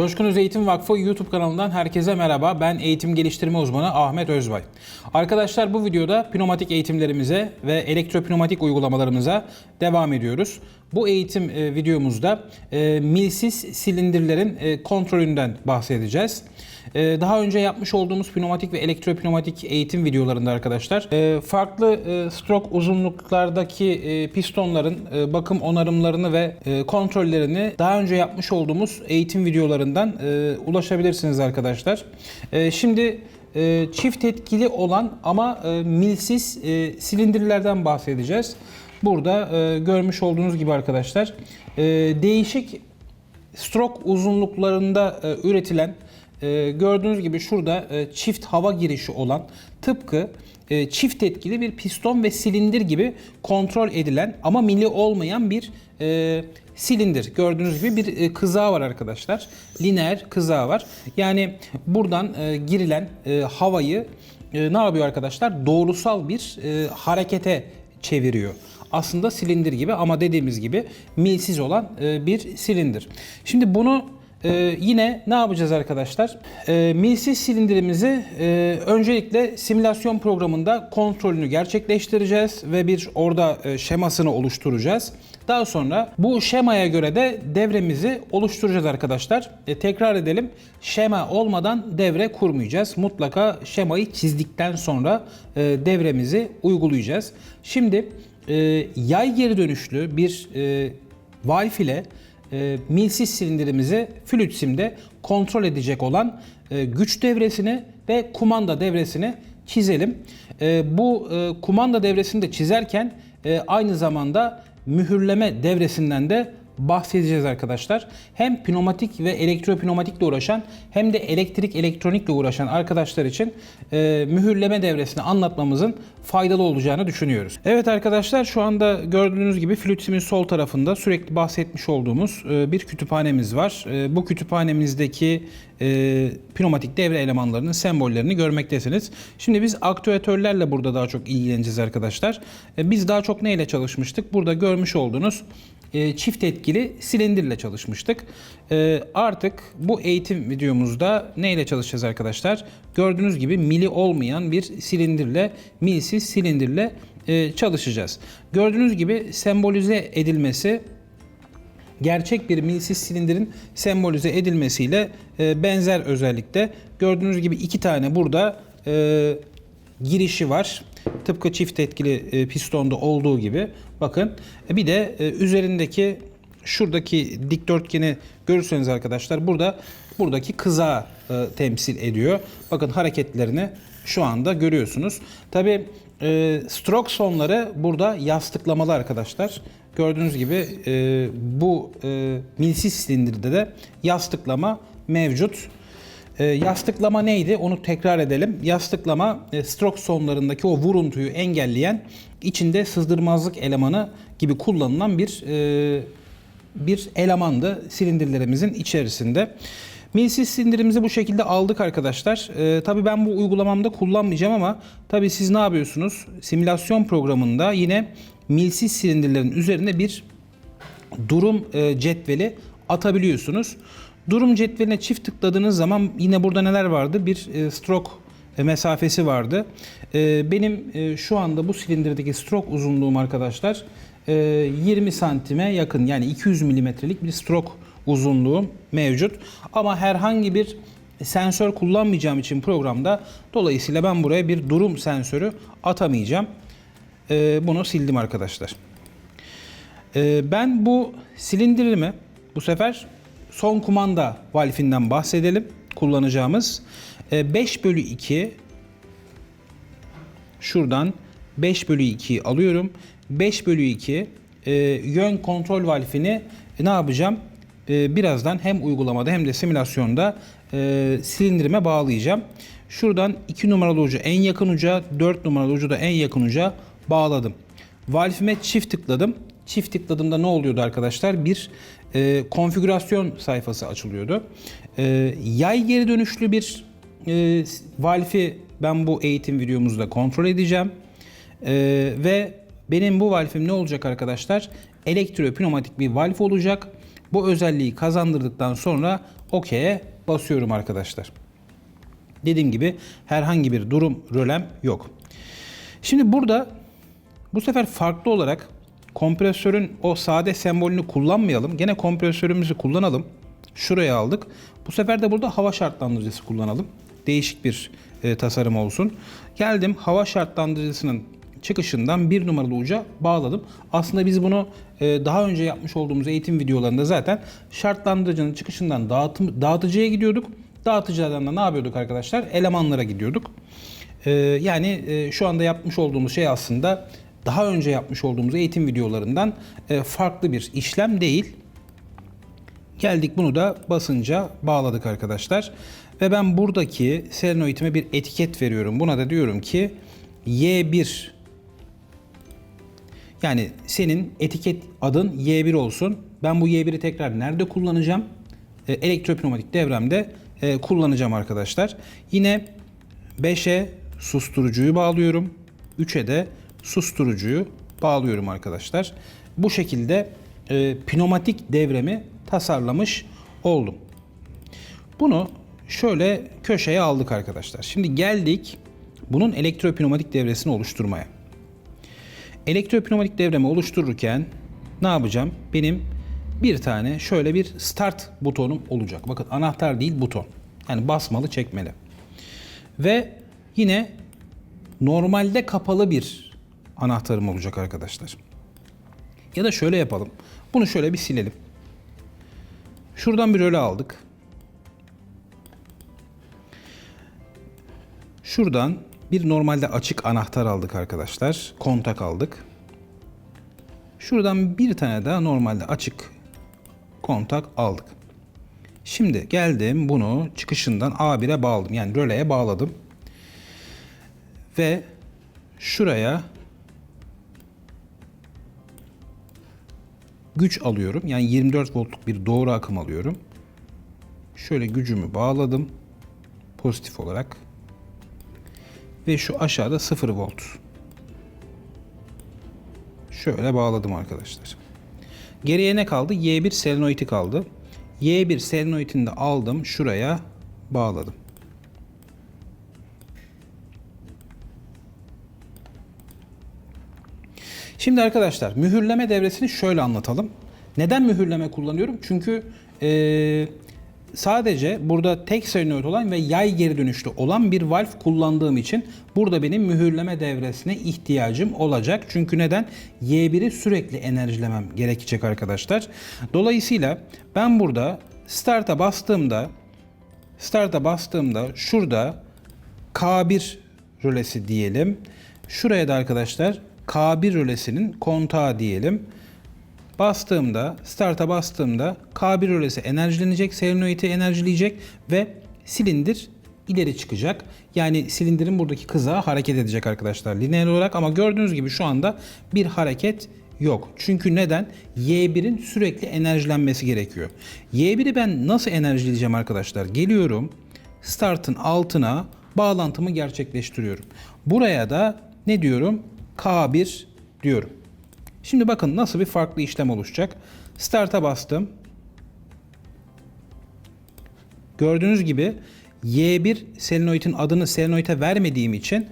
Coşkun Öz Eğitim Vakfı YouTube kanalından herkese merhaba. Ben eğitim geliştirme uzmanı Ahmet Özbay. Arkadaşlar bu videoda pneumatik eğitimlerimize ve elektropneumatik uygulamalarımıza devam ediyoruz. Bu eğitim e, videomuzda e, milsiz silindirlerin e, kontrolünden bahsedeceğiz. E, Daha önce yapmış olduğumuz pneumatik ve elektropneumatik eğitim videolarında arkadaşlar e, farklı e, stroke uzunluklardaki e, pistonların bakım onarımlarını ve kontrollerini daha önce yapmış olduğumuz eğitim videolarından ulaşabilirsiniz arkadaşlar. Şimdi çift etkili olan ama milsiz silindirlerden bahsedeceğiz. Burada görmüş olduğunuz gibi arkadaşlar değişik stroke uzunluklarında üretilen e, gördüğünüz gibi şurada e, çift hava girişi olan tıpkı e, çift etkili bir piston ve silindir gibi kontrol edilen ama mili olmayan bir e, silindir. Gördüğünüz gibi bir e, kızağı var arkadaşlar. Lineer kızağı var. Yani buradan e, girilen e, havayı e, ne yapıyor arkadaşlar? Doğrusal bir e, harekete çeviriyor aslında silindir gibi ama dediğimiz gibi milsiz olan e, bir silindir. Şimdi bunu e, yine ne yapacağız arkadaşlar? E, milsiz silindirimizi e, öncelikle simülasyon programında kontrolünü gerçekleştireceğiz ve bir orada e, şemasını oluşturacağız. Daha sonra bu şemaya göre de devremizi oluşturacağız arkadaşlar. E, tekrar edelim. Şema olmadan devre kurmayacağız. Mutlaka şemayı çizdikten sonra e, devremizi uygulayacağız. Şimdi e, yay geri dönüşlü bir e, valve ile e, milsiz silindirimizi flüt simde kontrol edecek olan e, güç devresini ve kumanda devresini çizelim. E, bu e, kumanda devresini de çizerken e, aynı zamanda mühürleme devresinden de bahsedeceğiz arkadaşlar. Hem pneumatik ve elektropneumatikle uğraşan hem de elektrik elektronikle uğraşan arkadaşlar için e, mühürleme devresini anlatmamızın faydalı olacağını düşünüyoruz. Evet arkadaşlar şu anda gördüğünüz gibi flütümün sol tarafında sürekli bahsetmiş olduğumuz e, bir kütüphanemiz var. E, bu kütüphanemizdeki e, pneumatik devre elemanlarının sembollerini görmektesiniz. Şimdi biz aktüatörlerle burada daha çok ilgileneceğiz arkadaşlar. E, biz daha çok neyle çalışmıştık? Burada görmüş olduğunuz e, çift etkili silindirle çalışmıştık. E, artık bu eğitim videomuzda neyle çalışacağız arkadaşlar? Gördüğünüz gibi mili olmayan bir silindirle, milsiz silindirle e, çalışacağız. Gördüğünüz gibi sembolize edilmesi gerçek bir milsiz silindirin sembolize edilmesiyle benzer özellikle. Gördüğünüz gibi iki tane burada girişi var. Tıpkı çift etkili e, pistonda olduğu gibi. Bakın E, bir de e, üzerindeki şuradaki dikdörtgeni görürseniz arkadaşlar burada buradaki kızağı e, temsil ediyor. Bakın hareketlerini şu anda görüyorsunuz. Tabi e, stroke sonları burada yastıklamalı arkadaşlar. Gördüğünüz gibi bu e, milsiz silindirde de yastıklama mevcut. E, yastıklama neydi? Onu tekrar edelim. Yastıklama e, stroke sonlarındaki o vuruntuyu engelleyen içinde sızdırmazlık elemanı gibi kullanılan bir e, bir elemandı silindirlerimizin içerisinde. Milsiz silindirimizi bu şekilde aldık arkadaşlar. Ee, tabii ben bu uygulamamda kullanmayacağım ama tabii siz ne yapıyorsunuz? Simülasyon programında yine milsiz silindirlerin üzerine bir durum e, cetveli atabiliyorsunuz. Durum cetveline çift tıkladığınız zaman yine burada neler vardı? Bir e, stroke e, mesafesi vardı. E, benim şu anda bu silindirdeki stroke uzunluğum arkadaşlar e, 20 santime yakın yani 200 milimetrelik bir stroke uzunluğum mevcut. Ama herhangi bir sensör kullanmayacağım için programda dolayısıyla ben buraya bir durum sensörü atamayacağım. Bunu sildim arkadaşlar. Ben bu silindirimi bu sefer son kumanda valfinden bahsedelim. Kullanacağımız Ee, 5 bölü 2 şuradan 5 bölü 2 alıyorum. 5 bölü 2 e, yön kontrol valfini e, ne yapacağım? E, birazdan hem uygulamada hem de simülasyonda e, silindirime bağlayacağım. Şuradan 2 numaralı ucu en yakın uca, 4 numaralı ucu da en yakın uca bağladım. Valfime çift tıkladım. Çift tıkladığımda ne oluyordu arkadaşlar? Bir e, konfigürasyon sayfası açılıyordu. E, yay geri dönüşlü bir e, valfi ben bu eğitim videomuzda kontrol edeceğim. E, ve benim bu valfim ne olacak arkadaşlar? Elektropneumatik bir valf olacak. Bu özelliği kazandırdıktan sonra OK'ye basıyorum arkadaşlar. Dediğim gibi herhangi bir durum rölem yok. Şimdi burada bu sefer farklı olarak kompresörün o sade sembolünü kullanmayalım. Gene kompresörümüzü kullanalım. Şuraya aldık. Bu sefer de burada hava şartlandırıcısı kullanalım. Değişik bir e, tasarım olsun. Geldim hava şartlandırıcısının çıkışından bir numaralı uca bağladım. Aslında biz bunu e, daha önce yapmış olduğumuz eğitim videolarında zaten şartlandırıcının çıkışından dağıtım, dağıtıcıya gidiyorduk. Dağıtıcılardan da ne yapıyorduk arkadaşlar? Elemanlara gidiyorduk. Ee, yani e, şu anda yapmış olduğumuz şey aslında daha önce yapmış olduğumuz eğitim videolarından e, farklı bir işlem değil. Geldik bunu da basınca bağladık arkadaşlar. Ve ben buradaki selenoidime bir etiket veriyorum. Buna da diyorum ki Y1 yani senin etiket adın Y1 olsun. Ben bu Y1'i tekrar nerede kullanacağım? E, elektropneumatik devremde e, kullanacağım arkadaşlar. Yine 5'e susturucuyu bağlıyorum. 3'e de susturucuyu bağlıyorum arkadaşlar. Bu şekilde e, pneumatik devremi tasarlamış oldum. Bunu şöyle köşeye aldık arkadaşlar. Şimdi geldik bunun elektropneumatik devresini oluşturmaya. Elektropneumatik devremi oluştururken ne yapacağım? Benim bir tane şöyle bir start butonum olacak. Bakın anahtar değil buton. Yani basmalı çekmeli. Ve yine normalde kapalı bir anahtarım olacak arkadaşlar. Ya da şöyle yapalım. Bunu şöyle bir silelim. Şuradan bir röle aldık. Şuradan bir normalde açık anahtar aldık arkadaşlar. Kontak aldık. Şuradan bir tane daha normalde açık kontak aldık. Şimdi geldim bunu çıkışından A1'e bağladım. Yani röleye bağladım. Ve şuraya güç alıyorum. Yani 24 voltluk bir doğru akım alıyorum. Şöyle gücümü bağladım. Pozitif olarak. Ve şu aşağıda 0 volt. Şöyle bağladım arkadaşlar. Geriye ne kaldı? Y1 selenoidi kaldı. Y1 selenoidini de aldım. Şuraya bağladım. Şimdi arkadaşlar mühürleme devresini şöyle anlatalım. Neden mühürleme kullanıyorum? Çünkü eee, sadece burada tek solenoid olan ve yay geri dönüşlü olan bir valve kullandığım için burada benim mühürleme devresine ihtiyacım olacak. Çünkü neden? Y1'i sürekli enerjilemem gerekecek arkadaşlar. Dolayısıyla ben burada start'a bastığımda start'a bastığımda şurada K1 rölesi diyelim. Şuraya da arkadaşlar K1 rölesinin kontağı diyelim. Bastığımda, start'a bastığımda K1 rölesi enerjilenecek, selenoidi enerjileyecek ve silindir ileri çıkacak. Yani silindirin buradaki kızağı hareket edecek arkadaşlar lineer olarak ama gördüğünüz gibi şu anda bir hareket yok. Çünkü neden? Y1'in sürekli enerjilenmesi gerekiyor. Y1'i ben nasıl enerjileyeceğim arkadaşlar? Geliyorum startın altına bağlantımı gerçekleştiriyorum. Buraya da ne diyorum? K1 diyorum. Şimdi bakın nasıl bir farklı işlem oluşacak. Start'a bastım. Gördüğünüz gibi Y1 selenoidin adını selenoide vermediğim için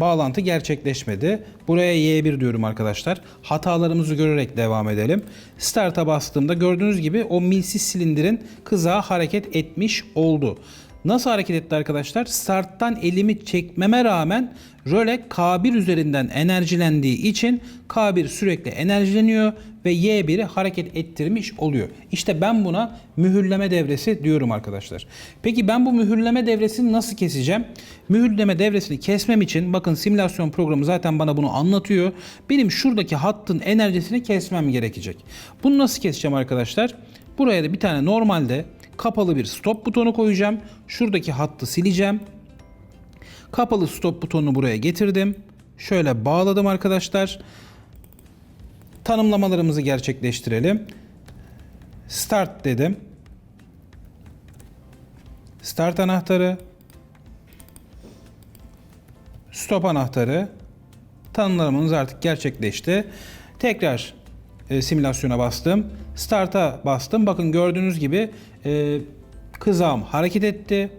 bağlantı gerçekleşmedi. Buraya Y1 diyorum arkadaşlar. Hatalarımızı görerek devam edelim. Start'a bastığımda gördüğünüz gibi o milsiz silindirin kızağı hareket etmiş oldu. Nasıl hareket etti arkadaşlar? Starttan elimi çekmeme rağmen röle K1 üzerinden enerjilendiği için K1 sürekli enerjileniyor ve Y1'i hareket ettirmiş oluyor. İşte ben buna mühürleme devresi diyorum arkadaşlar. Peki ben bu mühürleme devresini nasıl keseceğim? Mühürleme devresini kesmem için bakın simülasyon programı zaten bana bunu anlatıyor. Benim şuradaki hattın enerjisini kesmem gerekecek. Bunu nasıl keseceğim arkadaşlar? Buraya da bir tane normalde kapalı bir stop butonu koyacağım. Şuradaki hattı sileceğim. Kapalı stop butonunu buraya getirdim. Şöyle bağladım arkadaşlar. Tanımlamalarımızı gerçekleştirelim. Start dedim. Start anahtarı. Stop anahtarı. Tanımlamamız artık gerçekleşti. Tekrar e, simülasyona bastım. Start'a bastım. Bakın gördüğünüz gibi e, kızağım hareket etti.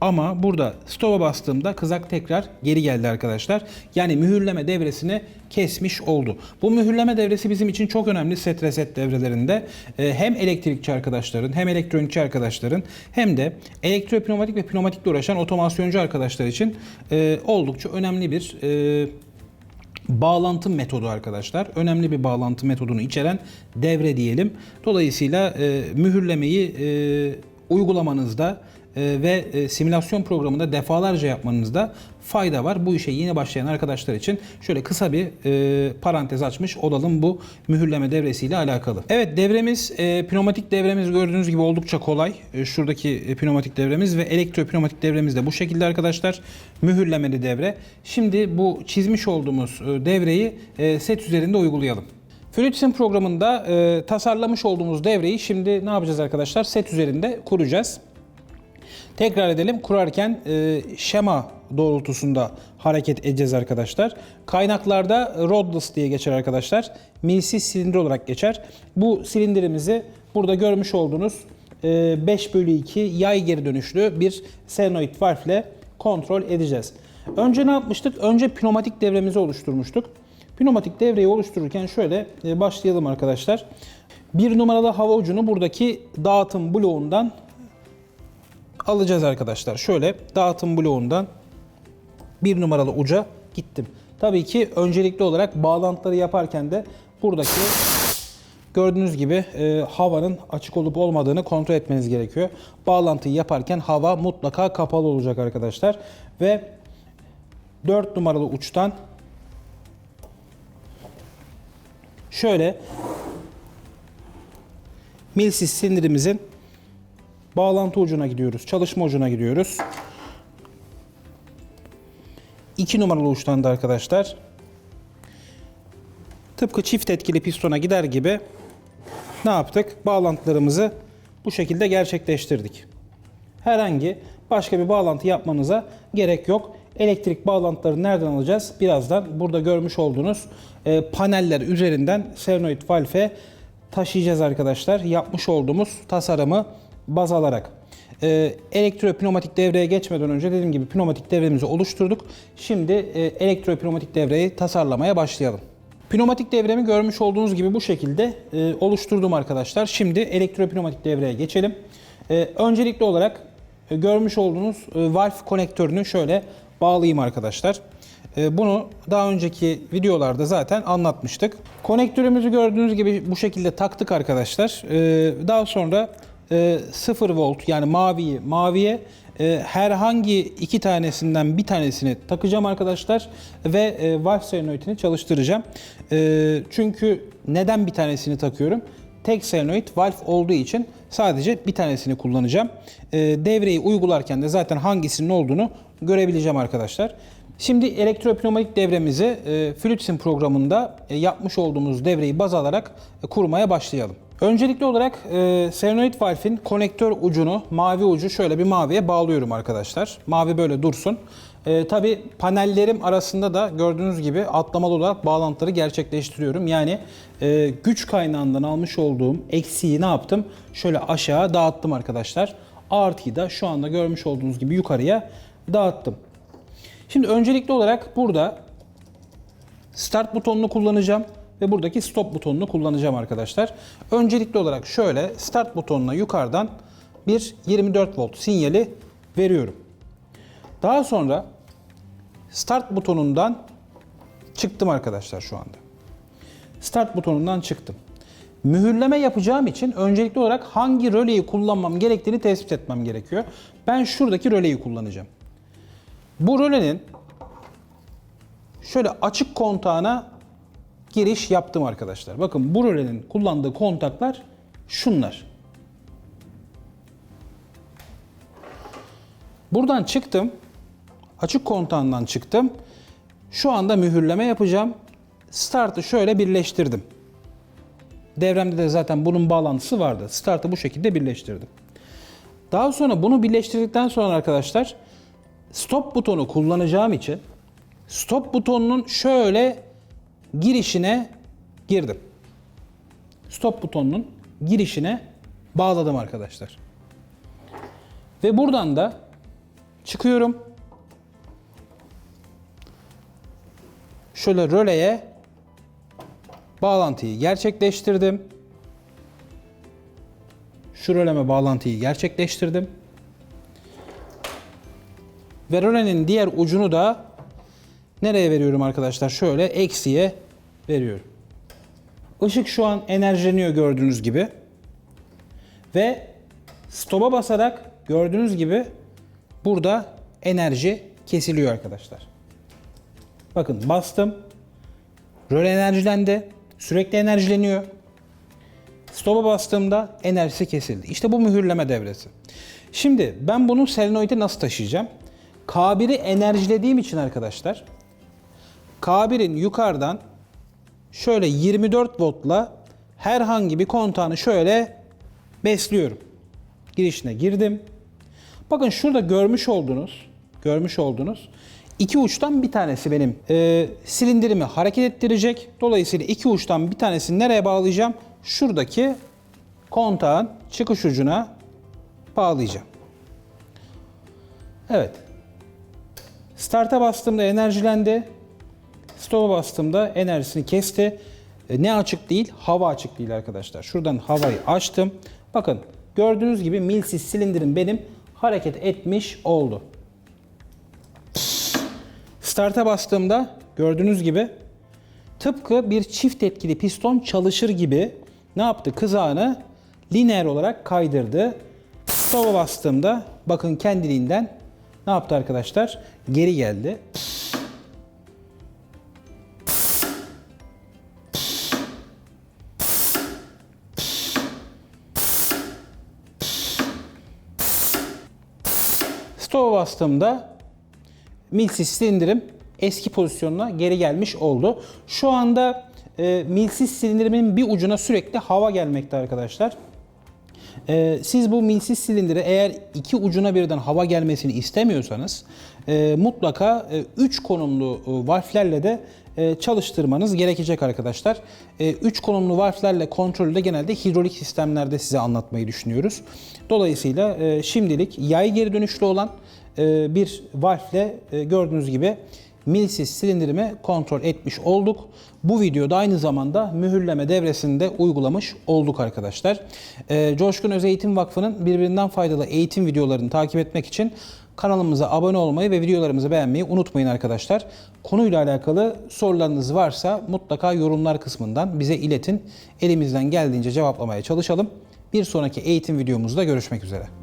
Ama burada stop'a bastığımda kızak tekrar geri geldi arkadaşlar. Yani mühürleme devresini kesmiş oldu. Bu mühürleme devresi bizim için çok önemli set reset devrelerinde. Ee, hem elektrikçi arkadaşların hem elektronikçi arkadaşların hem de elektropneumatik ve pneumatikle uğraşan otomasyoncu arkadaşlar için e, oldukça önemli bir e, bağlantı metodu arkadaşlar. Önemli bir bağlantı metodunu içeren devre diyelim. Dolayısıyla e, mühürlemeyi e, uygulamanızda ve e, simülasyon programında defalarca yapmanızda fayda var. Bu işe yeni başlayan arkadaşlar için şöyle kısa bir e, parantez açmış olalım bu mühürleme devresiyle alakalı. Evet devremiz e, pneumatik devremiz gördüğünüz gibi oldukça kolay. E, şuradaki e, pneumatik devremiz ve elektropneumatik devremiz de bu şekilde arkadaşlar. Mühürlemeli devre. Şimdi bu çizmiş olduğumuz e, devreyi e, set üzerinde uygulayalım. FluidSim programında e, tasarlamış olduğumuz devreyi şimdi ne yapacağız arkadaşlar? Set üzerinde kuracağız. Tekrar edelim. Kurarken e, şema doğrultusunda hareket edeceğiz arkadaşlar. Kaynaklarda rodless diye geçer arkadaşlar. Milsiz silindir olarak geçer. Bu silindirimizi burada görmüş olduğunuz e, 5 bölü 2 yay geri dönüşlü bir solenoid valve ile kontrol edeceğiz. Önce ne yapmıştık? Önce pneumatik devremizi oluşturmuştuk. Pneumatik devreyi oluştururken şöyle e, başlayalım arkadaşlar. Bir numaralı hava ucunu buradaki dağıtım bloğundan alacağız arkadaşlar. Şöyle dağıtım bloğundan bir numaralı uca gittim. Tabii ki öncelikli olarak bağlantıları yaparken de buradaki gördüğünüz gibi e, havanın açık olup olmadığını kontrol etmeniz gerekiyor. Bağlantıyı yaparken hava mutlaka kapalı olacak arkadaşlar. Ve 4 numaralı uçtan şöyle milsiz sindirimizin bağlantı ucuna gidiyoruz. Çalışma ucuna gidiyoruz. 2 numaralı uçtan da arkadaşlar tıpkı çift etkili pistona gider gibi ne yaptık? Bağlantılarımızı bu şekilde gerçekleştirdik. Herhangi başka bir bağlantı yapmanıza gerek yok. Elektrik bağlantıları nereden alacağız? Birazdan burada görmüş olduğunuz e, paneller üzerinden solenoid valve taşıyacağız arkadaşlar. Yapmış olduğumuz tasarımı baz alarak. Ee, elektropneumatik devreye geçmeden önce dediğim gibi pneumatik devremizi oluşturduk. Şimdi e, elektropneumatik devreyi tasarlamaya başlayalım. Pneumatik devremi görmüş olduğunuz gibi bu şekilde e, oluşturdum arkadaşlar. Şimdi elektropneumatik devreye geçelim. E, öncelikli olarak e, görmüş olduğunuz e, valve konektörünü şöyle bağlayayım arkadaşlar. E, Bunu daha önceki videolarda zaten anlatmıştık. Konektörümüzü gördüğünüz gibi bu şekilde taktık arkadaşlar. E, Daha sonra e, 0 volt yani maviyi maviye e, herhangi iki tanesinden bir tanesini takacağım arkadaşlar ve e, valve solenoidini çalıştıracağım. E, çünkü neden bir tanesini takıyorum? Tek solenoid valve olduğu için sadece bir tanesini kullanacağım. E, devreyi uygularken de zaten hangisinin olduğunu görebileceğim arkadaşlar. Şimdi elektropneumatik devremizi e, FluidSim programında e, yapmış olduğumuz devreyi baz alarak e, kurmaya başlayalım. Öncelikli olarak e, solenoid valve'in konektör ucunu, mavi ucu şöyle bir maviye bağlıyorum arkadaşlar. Mavi böyle dursun. E, Tabi panellerim arasında da gördüğünüz gibi atlamalı olarak bağlantıları gerçekleştiriyorum. Yani e, güç kaynağından almış olduğum eksiği ne yaptım? Şöyle aşağı dağıttım arkadaşlar. Artıyı da şu anda görmüş olduğunuz gibi yukarıya dağıttım. Şimdi öncelikli olarak burada start butonunu kullanacağım ve buradaki stop butonunu kullanacağım arkadaşlar. Öncelikli olarak şöyle start butonuna yukarıdan bir 24 volt sinyali veriyorum. Daha sonra start butonundan çıktım arkadaşlar şu anda. Start butonundan çıktım. Mühürleme yapacağım için öncelikli olarak hangi röleyi kullanmam gerektiğini tespit etmem gerekiyor. Ben şuradaki röleyi kullanacağım. Bu rölenin şöyle açık kontağına giriş yaptım arkadaşlar. Bakın bu rölenin kullandığı kontaklar şunlar. Buradan çıktım. Açık kontağından çıktım. Şu anda mühürleme yapacağım. Start'ı şöyle birleştirdim. Devremde de zaten bunun bağlantısı vardı. Start'ı bu şekilde birleştirdim. Daha sonra bunu birleştirdikten sonra arkadaşlar stop butonu kullanacağım için stop butonunun şöyle girişine girdim. Stop butonunun girişine bağladım arkadaşlar. Ve buradan da çıkıyorum. Şöyle röleye bağlantıyı gerçekleştirdim. Şu röleme bağlantıyı gerçekleştirdim. Ve rölenin diğer ucunu da nereye veriyorum arkadaşlar? Şöyle eksiye veriyorum. Işık şu an enerjileniyor gördüğünüz gibi. Ve stop'a basarak gördüğünüz gibi burada enerji kesiliyor arkadaşlar. Bakın bastım. Röle enerjilendi. Sürekli enerjileniyor. Stop'a bastığımda enerjisi kesildi. İşte bu mühürleme devresi. Şimdi ben bunu selenoide nasıl taşıyacağım? K1'i enerjilediğim için arkadaşlar K1'in yukarıdan şöyle 24 voltla herhangi bir kontağını şöyle besliyorum. Girişine girdim. Bakın şurada görmüş olduğunuz, görmüş olduğunuz iki uçtan bir tanesi benim e, silindirimi hareket ettirecek. Dolayısıyla iki uçtan bir tanesini nereye bağlayacağım? Şuradaki kontağın çıkış ucuna bağlayacağım. Evet. Start'a bastığımda enerjilendi. Stop'a bastığımda enerjisini kesti. E, Ne açık değil? Hava açık değil arkadaşlar. Şuradan havayı açtım. Bakın gördüğünüz gibi milsiz silindirim benim hareket etmiş oldu. Start'a bastığımda gördüğünüz gibi tıpkı bir çift etkili piston çalışır gibi ne yaptı? Kızağını lineer olarak kaydırdı. Stop'a bastığımda bakın kendiliğinden ne yaptı arkadaşlar? Geri geldi. Stop'a bastığımda milsiz silindirim eski pozisyonuna geri gelmiş oldu. Şu anda e, milsiz silindirimin bir ucuna sürekli hava gelmekte arkadaşlar. E, siz bu milsiz silindire eğer iki ucuna birden hava gelmesini istemiyorsanız e, mutlaka 3 konumlu e, valflerle de e, çalıştırmanız gerekecek arkadaşlar. 3 konumlu valflerle kontrolü de genelde hidrolik sistemlerde size anlatmayı düşünüyoruz. Dolayısıyla e, şimdilik yay geri dönüşlü olan e, bir valfle e, gördüğünüz gibi milsiz silindirimi kontrol etmiş olduk. Bu videoda aynı zamanda mühürleme devresini de uygulamış olduk arkadaşlar. E, Coşkun Öz Eğitim Vakfı'nın birbirinden faydalı eğitim videolarını takip etmek için kanalımıza abone olmayı ve videolarımızı beğenmeyi unutmayın arkadaşlar. Konuyla alakalı sorularınız varsa mutlaka yorumlar kısmından bize iletin. Elimizden geldiğince cevaplamaya çalışalım. Bir sonraki eğitim videomuzda görüşmek üzere.